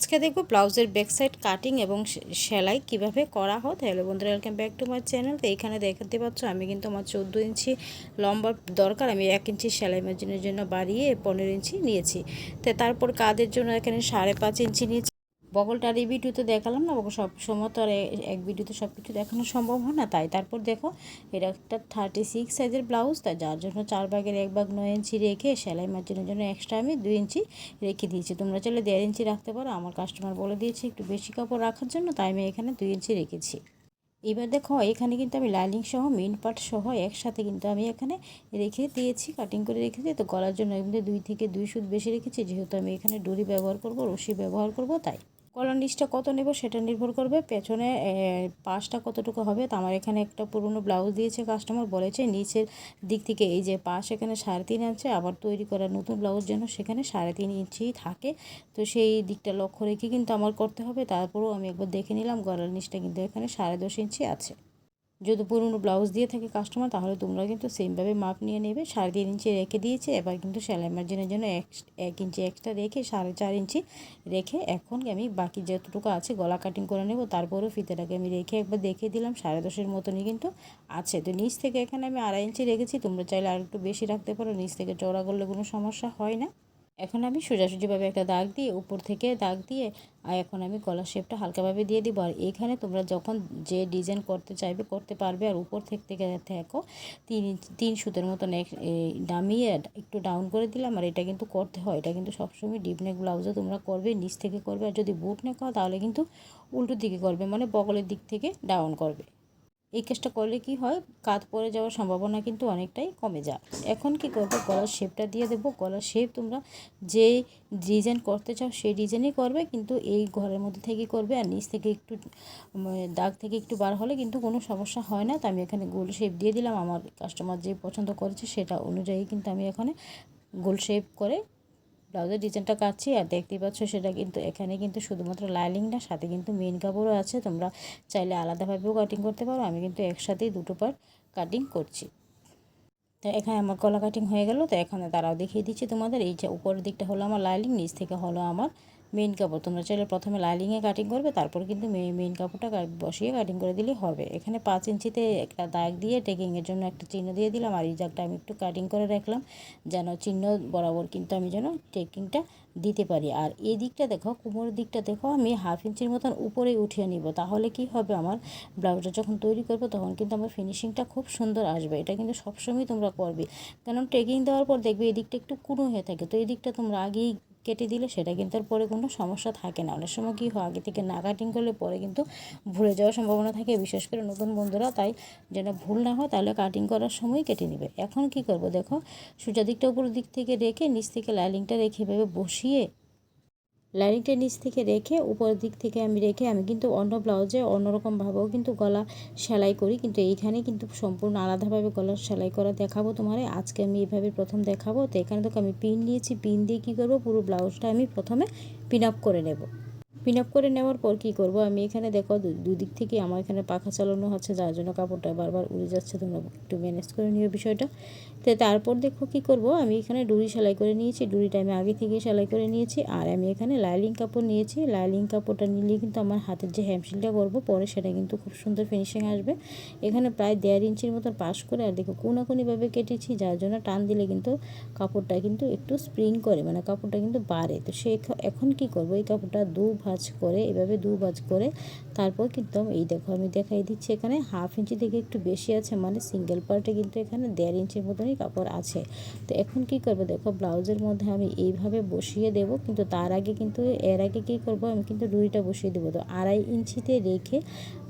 আজকে দেখব ব্লাউজের ব্যাক সাইড কাটিং এবং সেলাই কীভাবে করা হয়। তাহলে বন্ধুরা welcome back to my channel তো এখানে দেখাতে পাচ্ছ, আমি কিন্তু আমার চোদ্দ ইঞ্চি লম্বা দরকার, আমি এক ইঞ্চি সেলাই মার্জিনের জন্য বাড়িয়ে পনেরো ইঞ্চি নিয়েছি। তো তারপর কাদের জন্য এখানে সাড়ে পাঁচ ইঞ্চি নিয়েছি? বগলটা আর এই ভিডিওতে দেখালাম না, বগল সব সময় তো আর এক ভিডিওতে সব কিছু দেখানো সম্ভব হয় না, তাই তারপর দেখো, এটা একটা থার্টি সিক্স সাইজের ব্লাউজ তাই যার জন্য চার ভাগের এক ভাগ নয় ইঞ্চি রেখে সেলাই মেশিনের জন্য এক্সট্রা আমি দুই ইঞ্চি রেখে দিয়েছি। তোমরা চাইলে দেড় ইঞ্চি রাখতে পারো, আমার কাস্টমার বলে দিয়েছে একটু বেশি কাপড় রাখার জন্য, তাই আমি এখানে দুই ইঞ্চি রেখেছি। এবার দেখো, এখানে কিন্তু আমি লাইনিং সহ মেন পার্ট সহ একসাথে কিন্তু আমি এখানে রেখে দিয়েছি কাটিং করে রেখেছি তো গলার জন্য এমনি দুই থেকে দুই সুত বেশি রেখেছি, যেহেতু আমি এখানে ডুরি ব্যবহার করব, রশি ব্যবহার করব, তাই। কলার নিচটা কত নেব সেটা নির্ভর করবে, পেছনে পাশটা কতটুকু হবে। তো আমার এখানে একটা পুরনো ব্লাউজ দিয়েছে কাস্টমার, বলেছে নিচের দিক থেকে এই যে পাশ এখানে সাড়ে তিন আছে, আবার তৈরি করা নতুন ব্লাউজ যেন সেখানে সাড়ে তিন ইঞ্চি থাকে। তো সেই দিকটা লক্ষ্য রেখে কিন্তু আমার করতে হবে, তারপরেও আমি একবার দেখে নিলাম, গলার নিচটা কিন্তু এখানে সাড়ে দশ ইঞ্চি আছে। যদি পুরনো ব্লাউজ দিয়ে থাকে কাস্টমার তাহলে তোমরা কিন্তু সেমভাবে মাপ নিয়ে নেবে। সাড়ে তিন ইঞ্চি রেখে দিয়েছে, এবার কিন্তু সেলাই মার্জিনের জন্য এক এক ইঞ্চি এক্সট্রা রেখে সাড়ে চার ইঞ্চি রেখে এখন আমি বাকি যতটুকু আছে গলা কাটিং করে নেব, তারপরেও ফিতেটাকে আমি রেখে একবার দেখে দিলাম, সাড়ে দশের মতনই কিন্তু আছে। তো নিচ থেকে এখানে আমি আড়াই ইঞ্চি রেখেছি, তোমরা চাইলে আর একটু বেশি রাখতে পারো, নিচ থেকে চড়া করলে কোনো সমস্যা হয় না। এখন আমি সোজাসুজিভাবে একটা দাগ দিয়ে উপর থেকে দাগ দিয়ে, আর এখন আমি গলার শেপটা হালকাভাবে দিয়ে দিব। আর এখানে তোমরা যখন যে ডিজাইন করতে চাইবে, করতে পারবে। আর উপর থেকে থেকে দেখো, তিন তিন সুতের মতন নামিয়ে একটু ডাউন করে দিলাম। আর এটা কিন্তু করতে হয়। এটা কিন্তু সবসময় ডিপ নেক ব্লাউজে তোমরা করবে, নিচ থেকে করবে। আর যদি বুট নেক হয়, তাহলে কিন্তু উল্টো দিকে করবে মানে বগলের দিক থেকে ডাউন করবে। এই কাজটা করলে কি হয়? কাত পরে যাওয়ার সম্ভাবনা কিন্তু অনেকটাই কমে যায়। এখন কি করব? গলার শেপটা দিয়ে দেবো। গলার শেপ তোমরা যে ডিজাইন করতে চাও সেই ডিজাইনই করবে। কিন্তু এই ঘরের মধ্যে থেকে করবে আর নিচ থেকে একটু দাগ থেকে একটু বার হলে কিন্তু কোনো সমস্যা হয় না। তো আমি এখানে গোল শেপ দিয়ে দিলাম। আমার কাস্টমার যে পছন্দ করেছে সেটা অনুযায়ী কিন্তু আমি এখানে গোল শেপ করে ব্লাউজের ডিজাইনটা কাটছি, আর দেখতেই পাচ্ছ সেটা কিন্তু এখানে কিন্তু শুধুমাত্র লাইলিং না, সাথে কিন্তু মেন কাপড়ও আছে। তোমরা চাইলে আলাদাভাবেও কাটিং করতে পারো, আমি কিন্তু একসাথেই দুটো পার কাটিং করছি। তো এখানে আমার কলা কাটিং হয়ে গেল, তো এখানে তারাও দেখিয়ে দিচ্ছি তোমাদের। এই যে উপরের দিকটা হলো আমার লাইলিং নিচ থেকে হলো আমার মেন কাপড়। তোমরা চাইলে প্রথমে লাইনিংয়ে কাটিং করবে, তারপর কিন্তু মেন কাপড়টা বসিয়ে কাটিং করে দিলেই হবে। এখানে পাঁচ ইঞ্চিতে একটা দাগ দিয়ে টেকিংয়ের জন্য একটা চিহ্ন দিয়ে দিলাম, আর এই জায়গাটা আমি একটু কাটিং করে রাখলাম, যেন চিহ্ন বরাবর কিন্তু আমি যেন টেকিংটা দিতে পারি। আর এই দিকটা দেখো, কোমরের দিকটা দেখো, আমি হাফ ইঞ্চির মতন উপরে উঠিয়ে নিব। তাহলে কি হবে, আমার ব্লাউজটা যখন তৈরি করব, তখন কিন্তু আমার ফিনিশিংটা খুব সুন্দর আসবে। এটা কিন্তু সবসময় তোমরা করবে। কারণ ট্রেকিং দেওয়ার পর দেখবে এই দিকটা একটু কুনো হয়ে থাকে। তো এই দিকটা তোমরা আগেই কেটে দিলে সেটা কিন্তু আর পরে কোনো সমস্যা থাকে না। অনেক সময় কী হয়, আগে থেকে না কাটিং করলে পরে কিন্তু ভুলে যাওয়ার সম্ভাবনা থাকে, বিশেষ করে নতুন বন্ধুরা। তাই যেন ভুল না হয়, তাহলে কাটিং করার সময় কেটে নেবে। এখন কি করব দেখো সোজা দিকটা উপর দিক থেকে রেখে নিচ থেকে লাইলিংটা রেখে এভাবে বসিয়ে লাইনিংটা নিচ থেকে রেখে, উপরের দিক থেকে আমি রেখে, আমি কিন্তু অন্য ব্লাউজে অন্যরকমভাবেও কিন্তু গলা সেলাই করি। কিন্তু এইখানে কিন্তু সম্পূর্ণ আলাদাভাবে গলা সেলাই করা দেখাবো তোমারে। আজকে আমি এইভাবে প্রথম দেখাবো। তো এখানে তোকে আমি পিন নিয়েছি। পিন দিয়ে কী করব? পুরো ব্লাউজটা আমি প্রথমে পিন আপ করে নেব। পিন আপ করে নেওয়ার পর কী করব? আমি এখানে দেখো দুদিক থেকে আমার এখানে পাখা চালানো হচ্ছে, যার জন্য কাপড়টা বারবার উড়ে যাচ্ছে। তোমরা একটু ম্যানেজ করে নিও বিষয়টা। তো তারপর দেখো কি করব? আমি এখানে ডুরি সেলাই করে নিয়েছি। ডুরিটা আমি আগে থেকে সেলাই করে নিয়েছি। আর আমি এখানে লাইলিং কাপড় নিয়েছি। লাইলিং কাপড়টা নিলে কিন্তু আমার হাতের যে হ্যামসিলটা করব, পরে সেটা কিন্তু খুব সুন্দর ফিনিশিং আসবে। এখানে প্রায় দেড় ইঞ্চির মতন পাশ করে আর দেখো কোনাকুনিভাবে কেটেছি, যার জন্য টান দিলে কিন্তু কাপড়টা কিন্তু একটু স্প্রিং করে মানে কাপড়টা কিন্তু বাড়ে। তো সে এখন কি করব? এই কাপড়টা দু ভাঁজ করে, এভাবে দু ভাঁজ করে তারপর কিন্তু এই দেখো আমি দেখাই দিচ্ছি এখানে, হাফ ইঞ্চি থেকে একটু বেশি আছে মানে সিঙ্গেল পার্টে কিন্তু এখানে দেড় ইঞ্চির মতনই কাপড় আছে। তো এখন কি করব দেখো, ব্লাউজের মধ্যে আমি এইভাবে বসিয়ে দেব, কিন্তু তার আগে কিন্তু, এর আগে কি করব, আমি কিন্তু রুইটা বসিয়ে দেবো। তো আড়াই ইঞ্চিতে রেখে,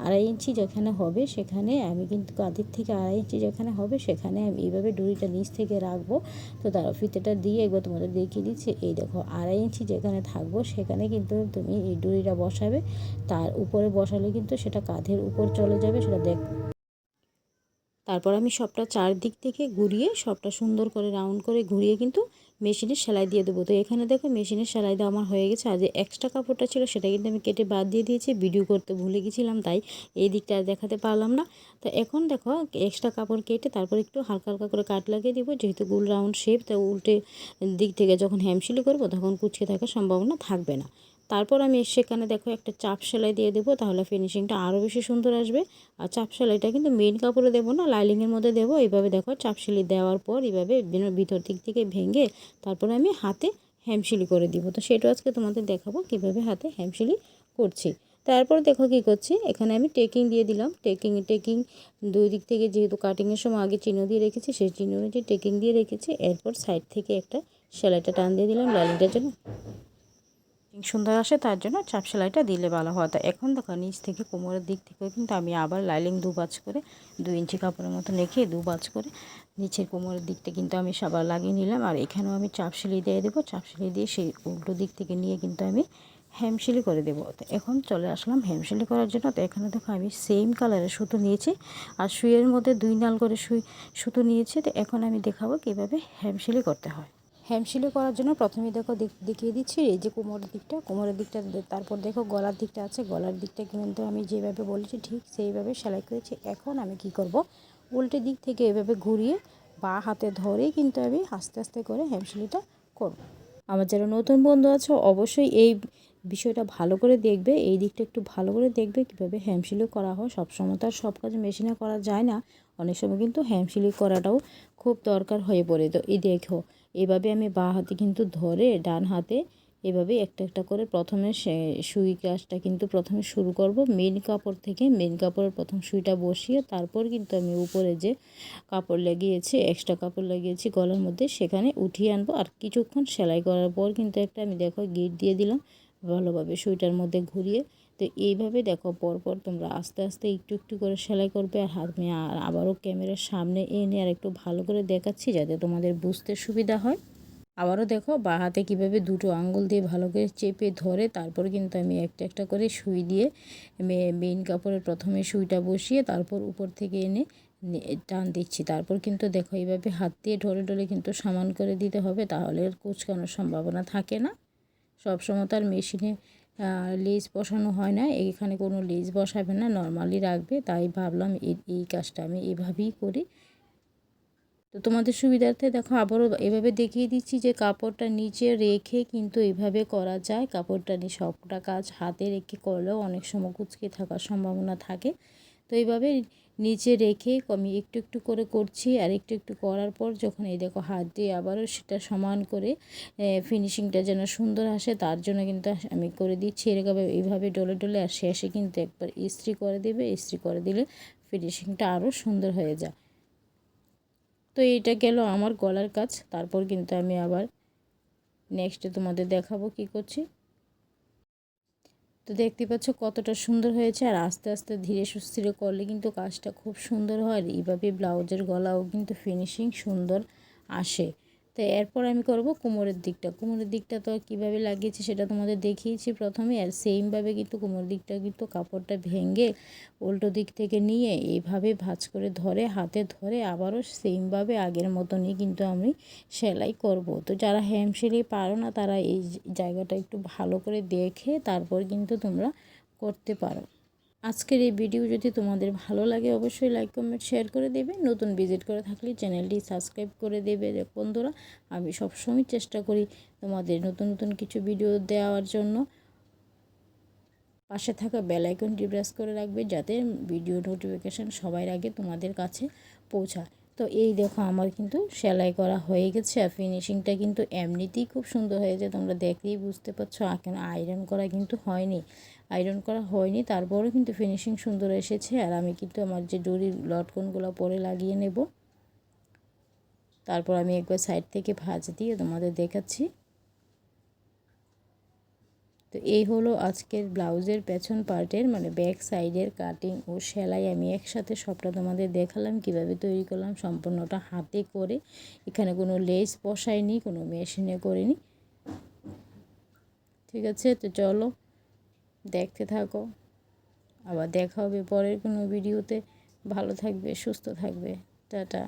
আড়াই ইঞ্চি যেখানে হবে সেখানে আমি কিন্তু কাঁধের থেকে আড়াই ইঞ্চি যেখানে হবে সেখানে আমি এইভাবে ডুরিটা নিচ থেকে রাখব। তো তারা ফিতেটা দিয়ে একবার তোমাদের দেখিয়ে দিচ্ছি, এই দেখো আড়াই ইঞ্চি যেখানে থাকব সেখানে কিন্তু তুমি এই ডুরিটা বসাবে, তার উপরে বসালে কিন্তু সেটা কাঁধের উপর চলে যাবে, সেটা দেখ। তারপর আমি সবটা চারদিক থেকে ঘুরিয়ে, সবটা সুন্দর করে রাউন্ড করে ঘুরিয়ে কিন্তু মেশিনে সেলাই দিয়ে দেবো। তো এখানে দেখো মেশিনের সেলাই দেওয়া আমার হয়ে গেছে। আর যে এক্সট্রা কাপড়টা ছিল সেটা কিন্তু আমি কেটে বাদ দিয়ে দিয়েছি ভিডিও করতে ভুলে গেছিলাম, তাই এই দিকটা আর দেখাতে পারলাম না। তো এখন দেখো এক্সট্রা কাপড় কেটে তারপর একটু হালকা হালকা করে কাট লাগিয়ে দিব, যেহেতু গোল রাউন্ড শেপ তো উল্টে দিক থেকে যখন হ্যামশিলি করব তখন কুচকে থাকার সম্ভাবনা থাকবে না। তারপর আমি সেখানে দেখো একটা চাপ সেলাই দিয়ে দেবো, তাহলে ফিনিশিংটা আরও বেশি সুন্দর আসবে। আর চাপ সেলাইটা কিন্তু মেন কাপড়ে দেবো না লাইলিংয়ের মধ্যে দেবো। এইভাবে দেখো চাপ সেলাই দেওয়ার পর এইভাবে ভিতর দিক থেকে ভেঙে তারপরে আমি হাতে হ্যামশিলি করে দিব। তো সেটা আজকে তোমাদের দেখাবো কীভাবে হাতে হ্যামশিলি করছি। তারপর দেখো কী করছি, এখানে আমি টেকিং দিয়ে দিলাম। টেকিং টেকিং দুই দিক থেকে যেহেতু কাটিংয়ের সময় আগে চিহ্ন দিয়ে রেখেছি, সেই চিহ্ন অনুযায়ী টেকিং দিয়ে রেখেছি। এরপর সাইড থেকে একটা সেলাইটা টান দিয়ে দিলাম লাইনটার জন্য। সুন্দর আসে, তার জন্য চাপ সেলাইটা দিলে ভালো হয়। তা এখন দেখো, নিচ থেকে কোমরের দিক থেকে কিন্তু আমি আবার লাইলিং দু বাজ করে দু ইঞ্চি কাপড়ের মতো রেখে দু বাজ করে নিচের কোমরের দিকটা কিন্তু আমি সাবার লাগিয়ে নিলাম। আর এখানেও আমি চাপ সেলাই দিয়ে দেবো। চাপ সেলাই দিয়ে সেই উল্টো দিক থেকে নিয়ে কিন্তু আমি হ্যামশিলি করে দেবো। তো এখন চলে আসলাম হ্যামশিলি করার জন্য। তো এখানে দেখো, আমি সেম কালারের সুতো নিয়েছি। আর সুইয়ের মধ্যে দুই নাল করে সুই সুতো নিয়েছি। তো এখন আমি দেখাবো কীভাবে হ্যামশিলি করতে হয়। হ্যামশিলি করার জন্য প্রথমে দেখো দেখিয়ে দিচ্ছি, এই যে কোমরের দিকটা কোমরের দিকটা তারপর দেখো গলার দিকটা আছে, গলার দিকটা কিন্তু আমি যেভাবে বলেছি ঠিক সেইভাবে সেলাই করেছি। এখন আমি কি করব? উল্টে দিক থেকে এভাবে ঘুরিয়ে বা হাতে ধরে কিন্তু আমি আস্তে আস্তে করে হ্যামশিলিটা করব। আমার যারা নতুন বন্ধু আছে, অবশ্যই এই বিষয়টা ভালো করে দেখবে, এই দিকটা একটু ভালো করে দেখবে কীভাবে হ্যামশিলি করা হয়। সবসময় তো আর সব কাজ মেশিনে করা যায় না। অনেক সময় কিন্তু হ্যামশিলি করাটাও খুব দরকার হয়ে পড়ে। তো এই দেখো, এভাবে আমি বা হাতে কিন্তু ধরে ডান হাতে এভাবে একটা একটা করে প্রথমে সুই কাজটা কিন্তু প্রথমে শুরু করব। মেন কাপড় থেকে মেন কাপড়ের প্রথম সুইটা বসিয়ে তারপর কিন্তু আমি উপরে যে কাপড় লাগিয়েছি এক্সট্রা কাপড় লাগিয়েছি গলার মধ্যে সেখানে উঠিয়ে আনব। আর কিছুক্ষণ সেলাই করার পর কিন্তু একটা আমি দেখো গিট দিয়ে দিলাম। ভালোভাবে সুইটার মধ্যে ঘুরিয়ে, তো এইভাবে দেখো পরপর তোমরা আস্তে আস্তে একটু একটু করে সেলাই করবে আর হাত নিয়ে আর আবারও ক্যামেরার সামনে এনে আর একটু ভালো করে দেখাচ্ছি যাতে তোমাদের বুঝতে সুবিধা হয়। আবারও দেখো বা হাতে কীভাবে দুটো আঙ্গুল দিয়ে ভালো করে চেপে ধরে, তারপর কিন্তু আমি একটা একটা করে সুই দিয়ে মেইন কাপড়ের প্রথমে সুইটা বসিয়ে তারপর উপর থেকে এনে টান দিচ্ছি। তারপর কিন্তু দেখো এইভাবে হাত দিয়ে ঢলে ঢলে কিন্তু সমান করে দিতে হবে, তাহলে কুচকানোর সম্ভাবনা থাকে না। সবসময় তার মেশিনে লেজ বসানো হয় না। এখানে কোনো লেজ বসাবে না, নর্মালি রাখবে। তাই ভাবলাম এই কাজটা আমি এভাবেই করি। তো তোমাদের সুবিধার্থে দেখো, আবারও এভাবে দেখিয়ে দিচ্ছি যে কাপড়টা নিচে রেখে কিন্তু এভাবে করা যায়। কাপড়টা নিয়ে সবটা কাজ হাতে রেখে করলেও অনেক সময় কুচকে থাকার সম্ভাবনা থাকে। তো এইভাবে নিচে রেখে আমি একটু একটু করে করছি আর একটু একটু করার পর যখন এই দেখো হাত দিয়ে আবারও সেটা সমান করে ফিনিশিংটা যেন সুন্দর আসে তার জন্য কিন্তু আমি করে দিচ্ছি। এরকম এইভাবে ডলে ডলে আর শেষে কিন্তু একবার ইস্ত্রি করে দেবে, ইস্ত্রি করে দিলে ফিনিশিংটা আরও সুন্দর হয়ে যায়। তো এইটা গেল আমার গলার কাজ, তারপর কিন্তু আমি আবার নেক্সটে তোমাদের দেখাবো কি করছি। তো দেখতে পাচ্ছ কতটা সুন্দর হয়েছে আর আস্তে আস্তে ধীরে সুস্থিরে করলে কিন্তু কাজটা খুব সুন্দর হয় এইভাবে ব্লাউজের গলাও কিন্তু ফিনিশিং সুন্দর আসে। তো এরপর আমি করব কোমরের দিকটা। কোমরের দিকটা তো কীভাবে লাগিয়েছি সেটা তোমাদের দেখিয়েছি প্রথমে, আর সেমভাবে কিন্তু কোমরের দিকটা কিন্তু কাপড়টা ভেঙে উল্টো দিক থেকে নিয়ে এইভাবে ভাজ করে ধরে, হাতে ধরে আবারও সেমভাবে আগের মতনই কিন্তু আমি সেলাই করব। তো যারা হ্যাম সেলাই পারো না, তারা এই জায়গাটা একটু ভালো করে দেখে তারপর কিন্তু তোমরা করতে পারো। আজকের এই ভিডিও যদি তোমাদের ভালো লাগে, অবশ্যই লাইক কমেন্ট শেয়ার করে দেবে। নতুন ভিজিট করে থাকলে চ্যানেলটি সাবস্ক্রাইব করে দেবে। বন্ধুরা, আমি সবসময় চেষ্টা করি তোমাদের নতুন নতুন কিছু ভিডিও দেওয়ার জন্য। পাশে থাকা বেল আইকনটি প্রেস করে রাখবে, যাতে ভিডিও নোটিফিকেশান সবার আগে তোমাদের কাছে পৌঁছায়। তো এই দেখো আমার কিন্তু সেলাই করা হয়ে গেছে আর ফিনিশিংটা কিন্তু এমনিতেই খুব সুন্দর হয়েছে। তোমরা দেখলেই বুঝতে পারছ কেন আয়রন করা কিন্তু হয়নি। আয়রন করা হয়নি, তারপরও কিন্তু ফিনিশিং সুন্দর এসেছে। আর আমি কিন্তু আমার যে ডরির লটকনগুলো পরে লাগিয়ে নেব, তারপর আমি একবার সাইড থেকে ভাজ দিয়ে তোমাদের দেখাচ্ছি। তো এই হলো আজকের ব্লাউজের পেছন পার্টের মানে ব্যাক সাইডের কাটিং ও সেলাই। আমি একসাথে সবটা তোমাদের দেখালাম, কীভাবে তৈরি করলাম, সম্পূর্ণটা হাতে করে। এখানে কোনো লেস বসাইনি, কোনো মেশিনে করিনি। ঠিক আছে, তো চলো দেখতে থাকো। আবার দেখা হবে পরের কোনো ভিডিওতে ভালো থাকবে, সুস্থ থাকবে। টাটা।